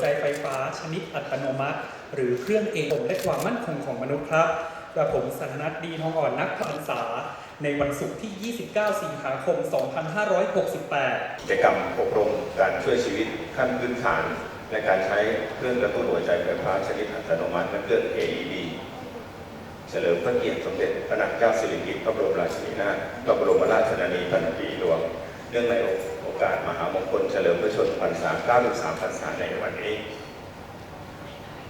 ใจไฟฟ้าชนิดอัตโนมัติ หรือเครื่องเองและความมั่นคงของมนุษย์ครับกระผมสันนัทดีทองอ่อนนักพรรษา ในวันศุกร์ที่ 29 สิงหาคม 2568 กิจกรรมอบรมการช่วยชีวิตขั้นพื้นฐานและการใช้เครื่องกระตุ้นหัวใจไฟฟ้าชนิดอัตโนมัติและเครื่อง AED เฉลิมพระเกียรติสมเด็จพระนางเจ้าสิริกิติ์พระบรมราชินีนาถพระบรมราชชนนีพันปีหลวง เนื่องในโอกาส การมหามงคลเฉลิมพระชนมพรรษา93พรรษาในวันนี้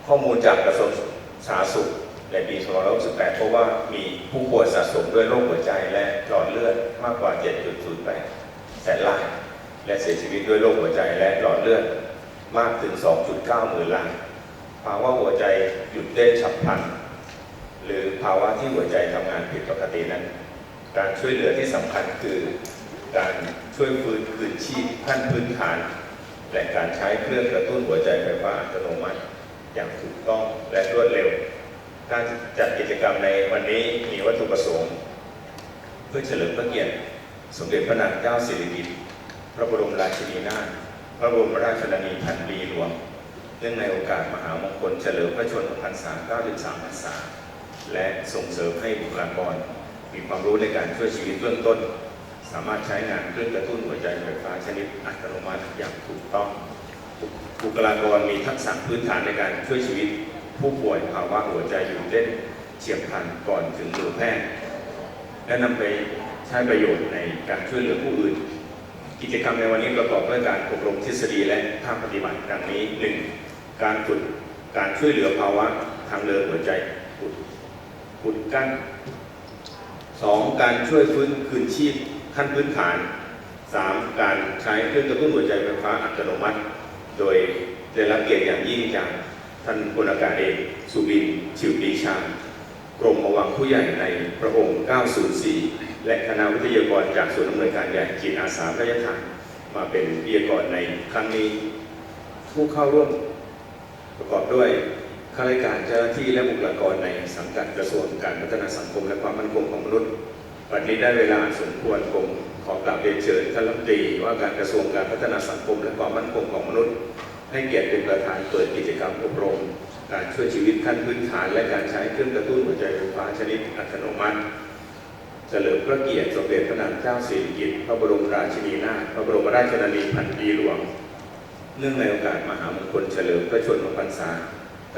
ข้อมูลจากกระทรวงสาธารณสุขในปี2568พบว่ามีผู้ป่วยสะสมด้วยโรคหัวใจและหลอดเลือดมากกว่า 7.08 แสนราย และเสียชีวิตด้วยโรคหัวใจและหลอดเลือดมากถึง 2.9 หมื่นราย ภาวะหัวใจหยุดเต้นฉับพลัน หรือภาวะที่หัวใจทำงานผิดปกตินั้น การช่วยเหลือที่สำคัญคือ การช่วยฟื้นคืนชีพขั้นพื้นฐาน และการใช้เครื่องกระตุ้นหัวใจไฟฟ้าอัตโนมัติ อย่างถูกต้องและรวดเร็ว การจัดกิจกรรมในวันนี้มีวัตถุประสงค์ เพื่อเฉลิมพระเกียรติสมเด็จพระนางเจ้าสิริกิติ์พระบรมราชินีนาถพระบรมราชชนนีพันปีหลวงเนื่องในโอกาสมหามงคลเฉลิมพระชนมพรรษา93พรรษาและส่งเสริมให้บุคลากร มีความรู้ในการช่วยชีวิตเบื้องต้น สามารถใช้งานเครื่องกระตุ้นหัวใจไฟฟ้าชนิดอัตโนมัติอย่างถูกต้องบุคลากรมีทักษะพื้นฐานในการช่วยชีวิต ผู้ป่วยภาวะหัวใจหยุดเต้นเฉียบพลันก่อนถึงมือแพทย์และนำไปใช้ประโยชน์ในการช่วยเหลือผู้อื่น กิจกรรมในวันนี้ประกอบด้วยการอบรมทฤษฎีและภาคปฏิบัติดังนี้ 1. การฝึกการช่วยเหลือภาวะทางเดินหัวใจอุดอุดกั้น 2. การช่วยฟื้นคืนชีพ ขั้นพื้นฐาน 3. การใช้เครื่องกระตุ้นหัวใจไฟฟ้าอัตโนมัติ โดยได้รับเกียรติอย่างยิ่งจากท่านพลอากาศเอกสุบิน ชิวปีชากรมระวังผู้ใหญ่ในพระองค์ 904 และคณะวิทยากรจากส่วนอำนวยการใหญ่จิตอาสาพระยาทานมาเป็นวิทยากรในครั้งนี้ ผู้เข้าร่วมประกอบด้วยข้าราชการเจ้าหน้าที่และบุคลากรในสังกัดกระทรวงการพัฒนาสังคมและความมั่นคงของมนุษย์ วันนี้ได้เวลาสมควรผมขอกราบเรียนเชิญท่านรัฐมนตรีว่าการกระทรวงการพัฒนาสังคมและความมั่นคงของมนุษย์ ให้เกียรติเป็นประธานเปิดกิจกรรมอบรม การช่วยชีวิตขั้นพื้นฐาน และการใช้เครื่องกระตุ้นหัวใจไฟฟ้าชนิดอัตโนมัติเฉลิมพระเกียรติสมเด็จพระนางเจ้าสิริกิติ์พระบรมราชินีนาถพระบรมราชชนนีพันปีหลวง เนื่องในโอกาสมหามงคลเฉลิมพระชนมพรรษา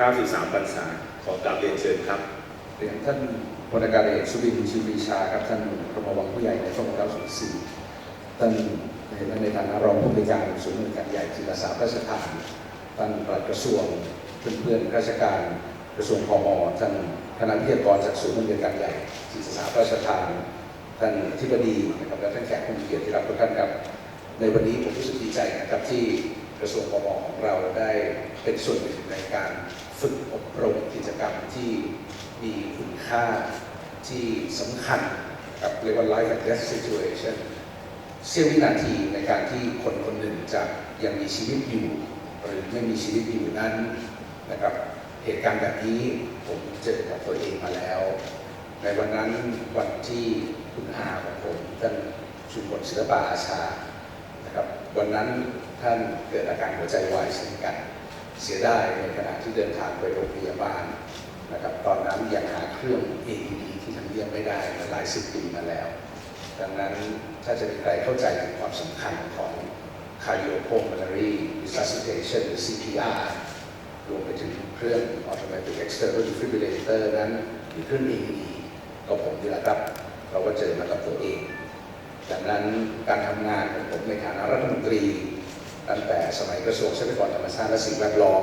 93 พรรษา ขอกราบเรียนเชิญครับเรียนท่าน พลอากาศเอกสุบินชิวปรีชาครับท่านกรมวังผู้ใหญ่ในช่วง904ท่านในในฐานะรองผู้บริการศูนย์บริการใหญ่จิตาสาพระราชทานท่านปลัดกระทรวงเพื่อนๆข้าราชการกระทรวงพมท่านคณะวิทยากรจากศูนย์บริการใหญ่จิตาสาพระราชทานท่านอธิบดีนะครับและท่านแขกผู้มีเกียรติที่รับทุกท่านครับ ในวันนี้ผมรู้สึกดีใจนะครับที่กระทรวงพมของเราได้เป็นส่วนหนึ่งในการฝึกอบรมกิจกรรมที่ มีคุณค่าที่สำคัญกับเรียกว่า life and death situation เสี้ยววินาทีในการที่คนคนหนึ่งจะยังมีชีวิตอยู่ หรือไม่มีชีวิตอยู่นั้นนะครับเหตุการณ์แบบนี้ผมเจอกับตัวเองมาแล้ว ในวันนั้นวันที่คุณอาของผมท่านชุมพลศิลปะอาชานะครับวันนั้นท่านเกิดอาการหัวใจวายเช่นกัน เสียดายในขณะที่เดินทางไปโรงพยาบาล นะครับตอนนั้นยังหาเครื่อง AED ที่ทำเยี่ยมไม่ได้มาหลายสิบปีมาแล้ว ดังนั้นถ้าจะมีใครเข้าใจถึงความสำคัญของ cardiopulmonary resuscitation หรือ CPR รวมไปถึงเครื่อง automatic external defibrillator นั้นหรือเครื่อง AED ก็ผมนี่แหละครับเราก็เจอมากับตัวเอง ดังนั้นการทำงานของผมในฐานะรัฐมนตรี ตั้งแต่สมัยกระทรวงทรัพยากรธรรมชาติและสิ่งแวดล้อม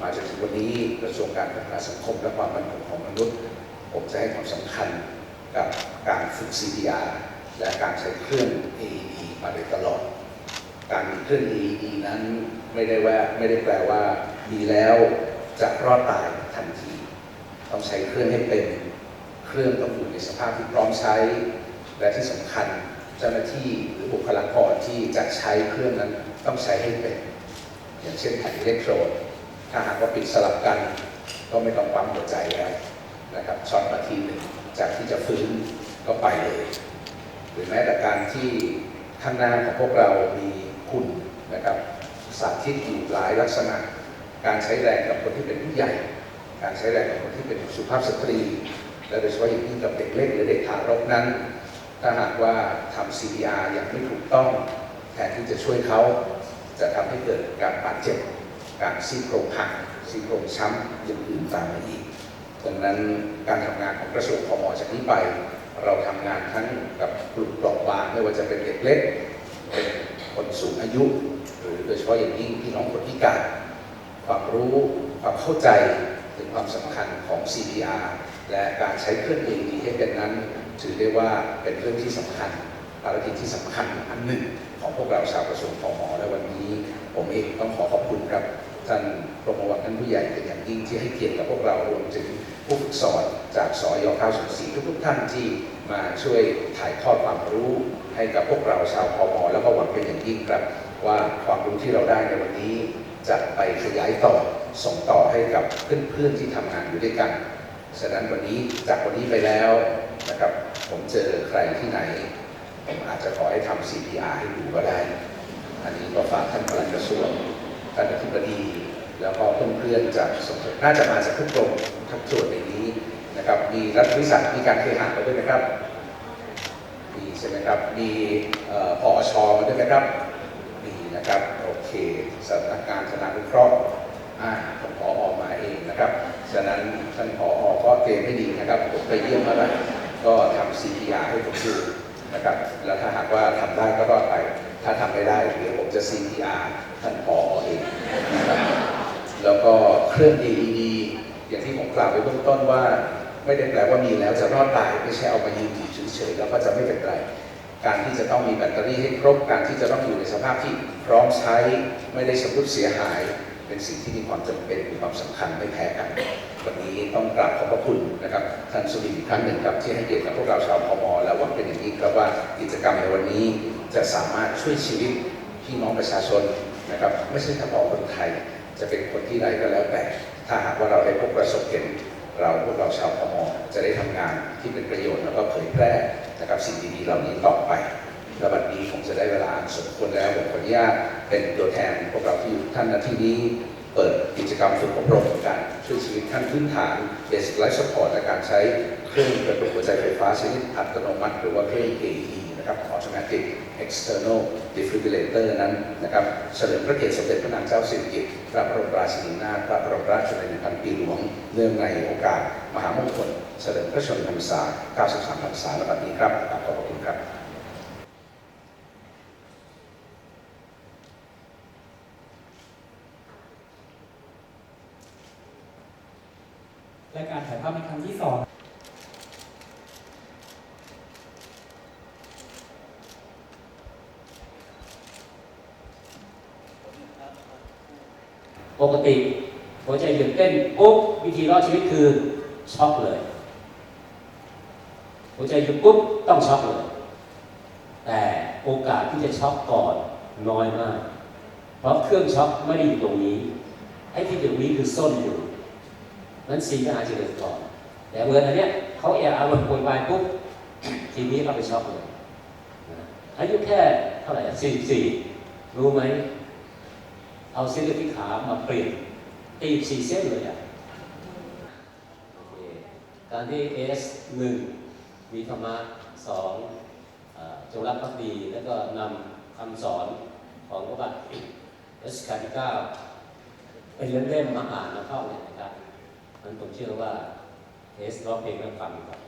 มาจนถึงวันนี้กระทรวงการพัฒนาสังคมและความมั่นคงของมนุษย์ ผมจะให้ความสำคัญกับการฝึก CPR และการใช้เครื่อง AED มาโดยตลอด การมีเครื่อง AED นั้นไม่ได้ว่าไม่ได้แปลว่ามีแล้วจะรอดตายทันที ต้องใช้เครื่องให้เป็น เครื่องต้องอยู่ในสภาพที่พร้อมใช้ และที่สำคัญเจ้าหน้าที่หรือบุคลากรที่จะใช้เครื่องนั้นต้องใช้ให้เป็น อย่างเช่นแผ่นอิเล็กโทรด ถ้าหากว่าปิดสลับกัน ก็ไม่ต้องปั๊มหัวใจแล้วนะครับช็อตมาทีหนึ่งจากที่จะฟื้นก็ไปเลย หรือแม้แต่การที่ข้างหน้าของพวกเรามีหุ่นนะครับสาธิตอยู่หลายลักษณะ การใช้แรงกับคนที่เป็นผู้ใหญ่ การใช้แรงกับคนที่เป็นสุภาพสตรี และโดยเฉพาะอย่างยิ่งกับเด็กเล็กหรือเด็กทารกนั้น ถ้าหากว่าทำ CPR อย่างไม่ถูกต้องแทนที่จะช่วยเขาจะทำให้เกิดการบาดเจ็บ ซี่โครงหักซี่โครงช้ำอย่างอื่นตามมาอีกดังนั้นการทำงานของกระทรวงพมจากนี้ไป เราทำงานทั้งกับกลุ่มเปราะบางไม่ว่าจะเป็นเด็กเล็กเป็นคนสูงอายุ หรือโดยเฉพาะอย่างยิ่งพี่น้องคนพิการ ความรู้ความเข้าใจถึงความสำคัญของ CPR และการใช้เครื่อง AED ให้เป็นนั้น ถือได้ว่าเป็นเรื่องที่สำคัญภารกิจที่สำคัญอันหนึ่ง ของพวกเราชาวกระทรวงพมและวันนี้ ผมเองต้องขอขอบคุณครับท่านรองวังท่านผู้ใหญ่เป็นอย่างยิ่งที่ให้เกียรติกับพวกเรารวมถึงผู้ฝึกสอนจากสอย904ทุกๆท่านที่มาช่วยถ่ายทอดความรู้ให้กับพวกเราชาวพมแล้วก็หวังเป็นอย่างยิ่งครับว่าความรู้ที่เราได้ในวันนี้ จะไปขยายต่อส่งต่อให้กับเพื่อนๆที่ทำงานอยู่ด้วยกันฉะนั้นวันนี้จากวันนี้ไปแล้วนะครับผมเจอใครที่ไหน ผมอาจจะขอให้ทำ CPR ให้ดูก็ได้ อันนี้ก็ฝากท่านปลัดกระทรวงท่านอธิบดีแล้วก็เพื่อนๆจากสมน่าจะมาจากทุกกรมทั้งส่วนในนี้นะครับ มีรัฐวิสาหกิจมีการเคหะมาด้วยนะครับ มีใช่ไหมครับ มีเอ่อพอมาด้วยไหมครับมีนะครับ โอเคสำนักงานธนานุเคราะห์อ่าผมพอออกมาเองนะครับ ฉะนั้นท่านพอออก็เตรียมให้ดีนะครับ ผมไปเยี่ยมมาแล้วก็ทำ CPR ให้ผมดู นะครับแล้วถ้าหากว่าทำได้ก็รอดไป ถ้าทำไม่ได้เดี๋ยวผมจะ CPR ท่านพอเองนะครับแล้วก็เครื่อง AED อย่างที่ผมกล่าวไปเบื้องต้นว่า ไม่ได้แปลว่ามีแล้วจะรอดตายไม่ใช่เอามายืนอยู่เฉยๆแล้วก็จะไม่เป็นไรการที่จะต้องมีแบตเตอรี่ให้ครบ การที่จะต้องอยู่ในสภาพที่พร้อมใช้ ไม่ได้ชำรุดเสียหาย เป็นสิ่งที่มีความจำเป็นมีความสำคัญไม่แพ้กัน วันนี้ต้องกราบขอบพระคุณนะครับท่านสุรินทร์อีกครั้งหนึ่งครับที่ให้เกียรติกับพวกเราชาวพมและหวังเป็นอย่างยิ่งครับว่ากิจกรรมในวันนี้จะสามารถช่วยชีวิตพี่น้องประชาชนนะครับไม่ใช่เฉพาะคนไทย จะเป็นคนที่ใดก็แล้วแต่ ถ้าหากว่าเราได้พบประสบเห็นเราพวกเราชาวพมจะได้ทำงานที่เป็นประโยชน์แล้วก็เผยแพร่นะครับสิ่งดีๆเหล่านี้ต่อไปและบัดนี้ผมจะได้เวลาสมควรแล้วผมขออนุญาตเป็นตัวแทนพวกเราที่อยู่ท่านณที่นี้ เปิดกิจกรรมฝึกอบรมการช่วยชีวิตขั้นพื้นฐาน Basic Life Support และการใช้เครื่องกระตุกหัวใจไฟฟ้าชนิดอัตโนมัติ หรือว่าเครื่อง AED นะครับ Automatic External Defibrillator นั้นนะครับเฉลิมพระเกียรติสมเด็จพระนางเจ้าสิริกิติ์พระบรมราชินีนาถพระบรมราชชนนีพันปีหลวง เนื่องในโอกาส มหามงคลเฉลิมพระชนมพรรษา 93 พรรษาและบัดนี้ครับขอบคุณครับ และการถ่ายภาพในครั้งที่สองปกติหัวใจหยุดเต้นปุ๊บวิธีรอดชีวิตคือช็อกเลยหัวใจหยุดปุ๊บต้องช็อกเลย แต่โอกาสที่จะช็อกก่อนน้อยมาก เพราะเครื่องช็อกไม่ได้อยู่ตรงนี้ไอ้ที่อยู่ตรงนี้คือส้นอยู่ นั้นซีก็อาจจะเกิดก่อน แต่เมื่ออันเนี้ยเขาแอบอารมณ์วยวายปุ๊บทีนี้ก็ไปช็อกเลยนะอายุแค่เท่าไหร่สี่สี่รู้ไหม เอาเส้นเลือดที่ขามาเปลี่ยนตีสี่เส้นเลยอะการที่ S หนึ่งมีธรรมะสองจงรักภักดี แล้วก็นำคำสอนของพระบาทรัชกาลที่เก้าเป็นเล่มๆมาอ่านมาเข้าเนี่ยนะครับ มันผมเชื่อว่าเอสร้องเพลงแล้วฟังครับ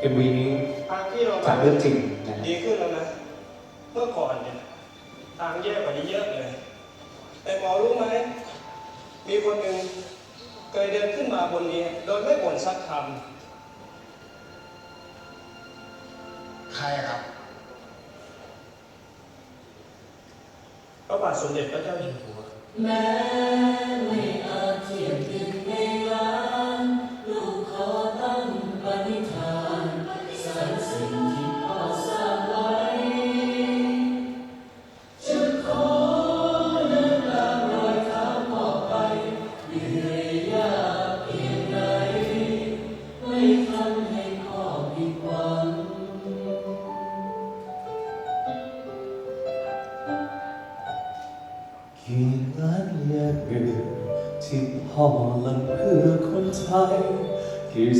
เอ็มวีนี้ทางที่เราจากเรื่องจริงนะดีขึ้นแล้วนะ เมื่อก่อนเนี่ยทางแย่กว่านี้เยอะเลย แต่หมอรู้ไหม มีคนหนึ่งเคยเดินขึ้นมาบนนี้ โดยไม่บ่นสักคใครครับำพระบาทสมเด็จพระเจ้าอยู่หัวแม้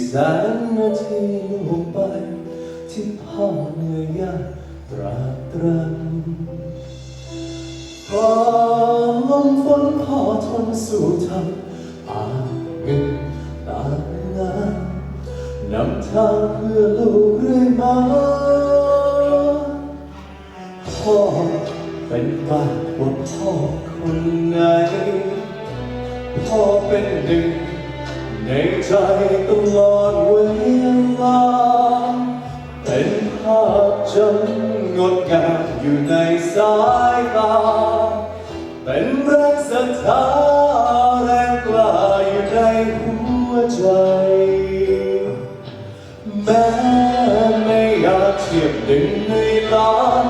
แสนนาทีลงไป ที่พ่อเหนื่อยยากตรากตรำพอลมฝนพอทนสู้ทำอาเงินตามงานนำทางเพื่อลูกเรื่อยมาพ่อเป็นบ้านว่าพ่อคนไหนพ่อเป็นหนึ่ง ในใจตลอดเวลา เป็นภาพจำงดงามอยู่ในสายตา เป็นแรงศรัทธาแรงกล้าอยู่ในหัวใจ แม้ไม่อยากเทียบหนึ่งในล้าน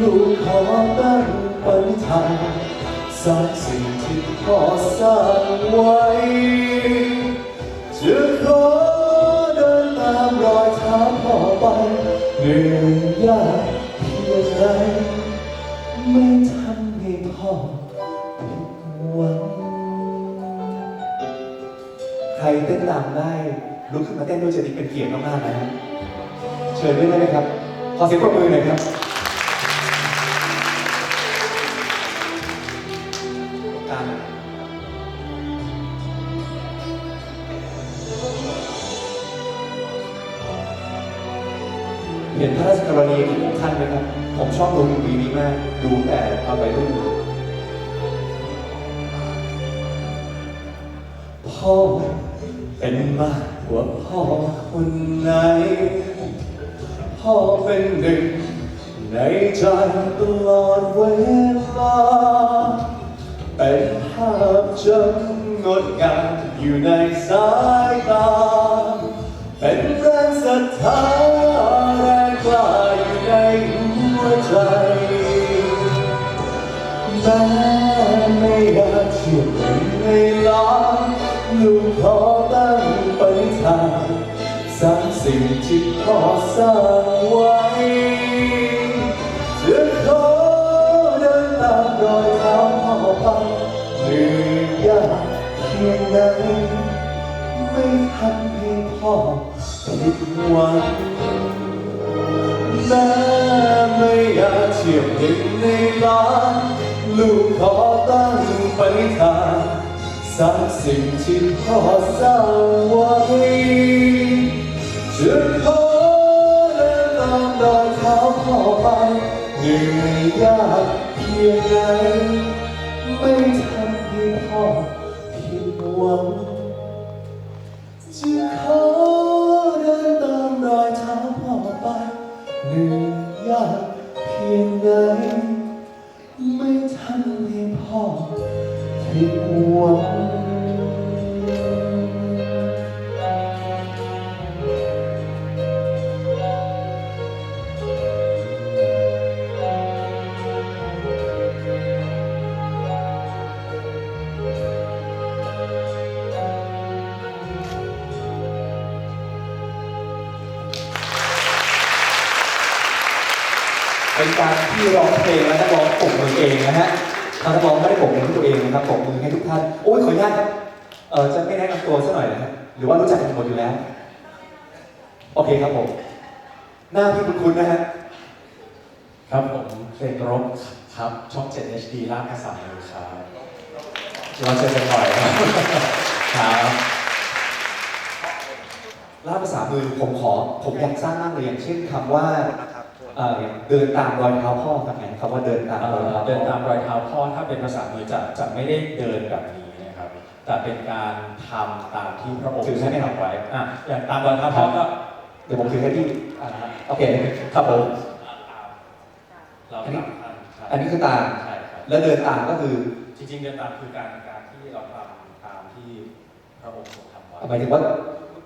ลูกขอตั้งปณิธานสร้างสิ่งที่พ่อสร้างไว้ เต้นรำได้ลุกขึ้นมาเต้นด้วยจะดีเป็นเกียรติมากๆนะเชิญด้วยได้ไหมครับ ขอเสียงปรบมือหน่อยครับตามเห็นพระราชกรณียกิจของท่านไหมครับ ผมชอบดูวีนี้มาก ดูแต่ตอนวัยรุ่นพ่อ เป็นมากกว่าพ่อคนไหน พ่อเป็นหนึ่งในใจตลอดเวลา เป็นภาพจำงดงามอยู่ในสายตา เป็นแรงศรัทธาแรงกล้าอยู่ในหัวใจแม้ไม่อยากเทียบหนึ่งในล้านลูกขอตั้งปณิธาน สิ่งที่พ่อสร้างไว้จะขอเดินตามรอยเท้าพ่อไปเหนื่อยยากเพียงไหนไม่ทำให้พ่อผิดหวังแม้ไม่อยากเทียบหนึ่งในล้านลูกขอตั้งปณิธานสร้างสิ่งที่พ่อสร้างไว้ จะขอเดินตามรอยเท้าพ่อไปเหนื่อยยากเพียงไหนไม่ทำให้พ่อผิดหวังจะขอเดินตามรอยเท้าพ่อไปเหนื่อยยากเพียงไหนไม่ทำให้พ่อผิดหวัง เป็นการที่ร้องเพลงและนักร้องปรบมือเองนะฮะทางนักร้องไม่ได้ปรบมือให้ตัวเองนะครับปรบมือให้ทุกท่านโอ้ยขออนุญาตครับเออจะไม่แนะนำตัวสักหน่อยนะฮะหรือว่ารู้จักกันหมดอยู่แล้ว โอเคครับผมหน้าพี่คุณคุณนะฮะครับผมเพลงรบครับช่อง 7 HD ลากกระสับเลยครับเราเจอกันบ่อยครับครับล่าภาษามือผมขอผมอยากสร้างมากเลยอย่างเช่นคำว่า เอ่ออย่างเดินตามรอยเท้าพ่อครับไงคำว่าเดินตามเอ่รอยอเท้าพ่อเดินตามรอยเท้าพ่อถ้าเป็นภาษามือจะจะไม่ได้เดินแบบนี้นะครับ แต่เป็นการทำตามที่พระองค์ถือให้ไหมครับทำไว้อะอย่างตามรอยเท้าพ่อก็เดี๋ยวผมถือให้พี่อ่าโอเคครับผมเราอันนี้ตามท่านครับอันนี้คือตามใช่ครับแล้วเดินตามก็คือจริงๆเดินตามคือการการที่เราทำตามที่พระองค์ทรงทำไว้หมายถึงว่า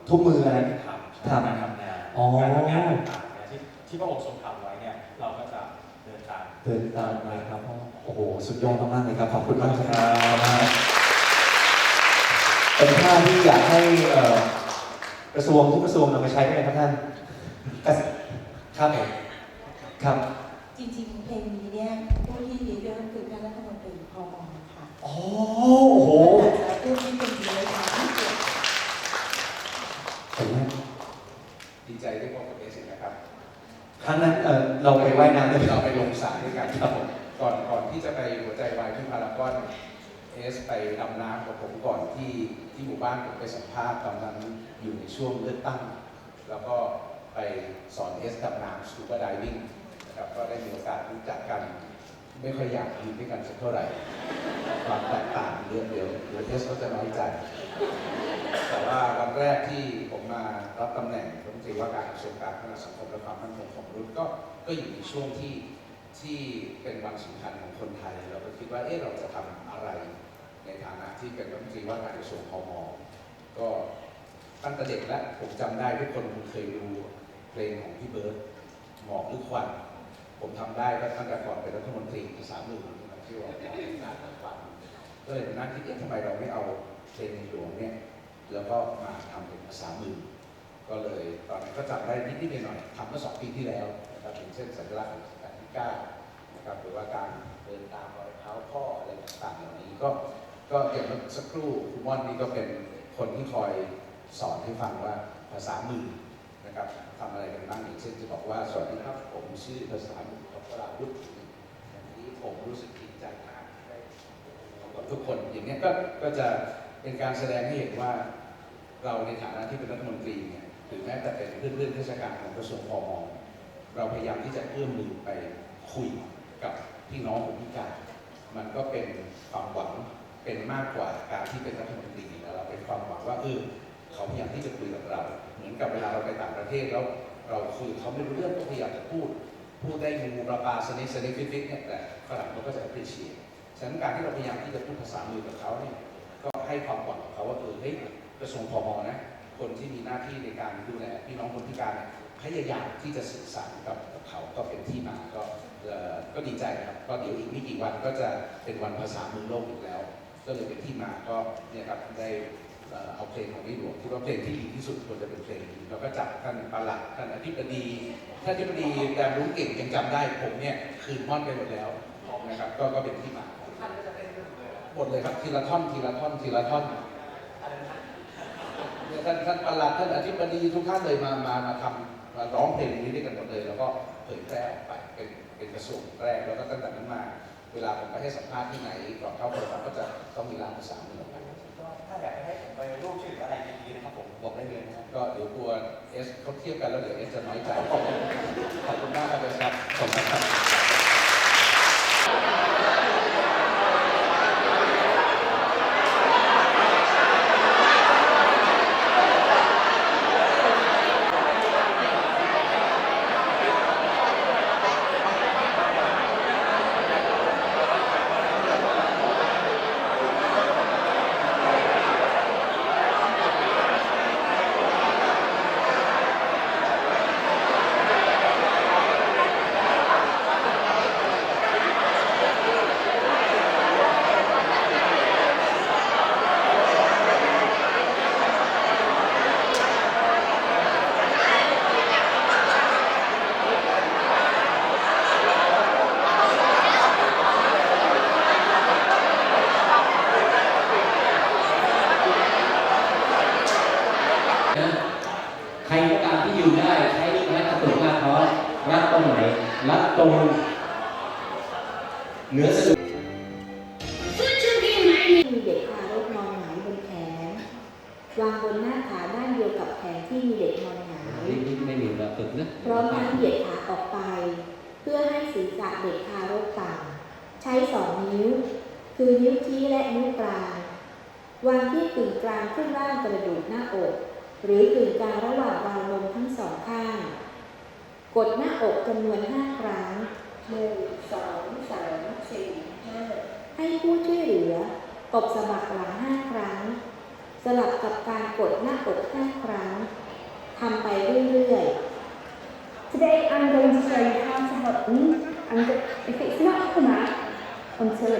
ทุกมืออะไรทำทำการทำงานอ๋อการทำงานต่างๆเนี่ยที่ที่พระองค์ทรง ตื่นตามมาครับโอ้โหสุดยอดมากๆเลยครับขอบคุณมากครับเป็นท่าที่อยากให้กระทรวงทุกกระทรวงนำมาใช้ได้ครับท่านครับผมครับจริงๆเพลงนี้เนี่ยผู้ที่ดีเรื่องคือท่านรัฐมนตรีพอมค่ะโอ้โหผู้ที่เป็นดีเลยค่ะที่เกิดดีใจที่ ทั้งนั้นเออเราไปว่ายน้ำด้วยเราไปลงสระด้วยกันครับผมก่อนก่อนที่จะไปหัวใจวายที่พารากอนเอสไปดำน้ำกับผมก่อนที่ที่หมู่บ้านผมไปสัมภาษณ์ตอนนั้นอยู่ในช่วงเลือกตั้ง แล้วก็ไปสอนเอสดำน้ำสกูบาไดวิ่งนะครับก็ได้มีโอกาสรู้จักกัน ไม่ค่อยอยากยืนด้วยกันสักเท่าไหร่ความแตกต่างเรื่องเดียวเดี๋ยวเอสเขาจะน้อยใจ แต่ว่าวันแรกที่ผมมารับตำแหน่งรัฐมนตรีว่าการกระทรวงการพัฒนาสังคมและความมั่นคงของมนุษย์ก็ก็อยู่ในช่วงที่ที่เป็นวันสำคัญของคนไทย เราก็คิดว่าเอ๊ะเราจะทำอะไร ในฐานะที่เป็นรัฐมนตรีว่าการกระทรวงพมก็ตั้งแต่เด็กแล้วผมจำได้ทุกคนคงเคยดูเพลงของพี่เบิร์ดหมอกหรือควัน ผมทำได้ตั้งแต่ก่อนเป็นรัฐมนตรีภาษามือนครับที่ว่ากหรือควันก็เลยนหน้าที่เอ๊ะทำไมเราไม่เอาเพลงในหลวงเนี่ยแล้วก็มาทำเป็นภาษามือก็เลยตอนนั้นก็จำได้นิดๆหน่อยๆทำเมื่อสองปีที่แล้วนะครับอย่างเช่นสัญลักษณ์ของกาลที่เก้านะครับหรือว่าการเดินตามรอยเท้าพ่ออะไรต่างๆเหล่านี้ก็ก็อย่างเมื่อสักครู่คุณม่อนนี่ก็เป็นคนที่คอยสอนให้ฟังว่าภาษามือนะครับทำอะไรกันบ้างอย่างเช่นจะบอกว่าสวัสดีครับผ ชื่อภาษามือของวราวุฒิอย่างนี้ผมรู้สึกดีใจมากที่ได้พบกับทุกคนอย่างนี้ก็ก็จะเป็นการแสดงให้เห็นว่าเราในฐานะที่เป็นรัฐมนตรีเนี่ยหรือแม้แต่เป็นเพื่อนๆเทศกาลของกระทรวงพมเราพยายามที่จะเอื้อมมือไปคุยกับพี่น้องคนพิการ มันก็เป็นความหวังเป็นมากกว่าการที่เป็นรัฐมนตรีแล้วเราเป็นความหวังว่าเออเขาพยายามที่จะคุยกับเรา เหมือนกับเวลาเราไปต่างประเทศแล้ว เราคุยเขาไม่รู้เรื่องก็พยายามจะพูด พูดได้งูปลาปาสนิทสนิทฟิฟิตเนี่ยแต่ฝรั่งเขาก็จะ appreciate ฉะนั้นการที่เราพยายามที่จะพูดภาษามือกับเขาเนี่ยก็ให้ความหวังกับเขาว่าเออเฮ้ยกระทรวงพมนะคนที่มีหน้าที่ในการดูแลพี่น้องคนพิการเนี่ยพยายามที่จะสื่อสารกับเขาก็เป็นที่มาก็เออก็ดีใจครับก็เดี๋ยวอีกไม่กี่วันก็จะเป็นวันภาษามือโลกอีกแล้ว ก็เลยเป็นที่มาก็เนี่ยครับได้ เอาเพลงของพี่หลวงคิดว่าเพลงที่ดีที่สุดควรจะเป็นเพลงนี้เราก็จับท่านประหลัดท่านอธิบดีท่านอธิบดีแดมรู้เก่งยังจำได้ผมเนี่ยคืนม่อนไปหมดแล้วนะครับก็ก็เป็นที่มาหมดเลยครับทีละท่อนทีละท่อนทีละท่อนท่านท่านประหลัดท่านอธิบดีทุกท่านเลยมามามาทำมาร้องเพลงนี้ด้วยกันหมดเลย แล้วก็เผยแพร่ออกไปเป็นเป็นกระทรวงแรกแล้วก็ตั้งแต่นั้นมา เวลาผมไปให้สัมภาษณ์ที่ไหนก่อนเข้าโทรศัพท์ก็จะต้องมีรางภาษามือออกไปก็ถ้าอยากจะให้ผมไปรูปชื่ออะไรดีๆนะครับผมบอกได้เลยนะครับก็เดี๋ยวกลัวเอสเขาเทียบกันแล้วเดี๋ยวเอสจะน้อยใจขอบคุณมากครับเอสครับขอบคุณครับ นะใครก็ตามที่ยืนได้ใช้ไม้กระตุกหน้าท้องรัดตรงไหน รัดตรงเหนือสะดือ มีเด็กทารกนอนหงายบนแขน วางบนหน้าขาด้านเดียวกับแขนที่มีเด็กนอนหงาย นี่นี่ ไม่มีแบบฝึกนะพร้อมทั้งเหยียดขาออกไป เพื่อให้ศีรษะเด็กทารกต่ำใช้สองนิ้ว คือนิ้วชี้และนิ้วกลางวางที่กึ่งกลางขึ้นล่างกระดูกหน้าอก หรือกึ่งกลางระหว่างราวนมทั้งสองข้าง กดหน้าอกจำนวนห้าครั้งหนึ่งสองสามสี่ห้าให้ผู้ช่วยเหลือตบสะบักหลังห้าครั้ง สลับกับการกดหน้าอกห้าครั้ง ทำไปเรื่อยๆ Today I'm going to show you how to help me and if it's not come out until it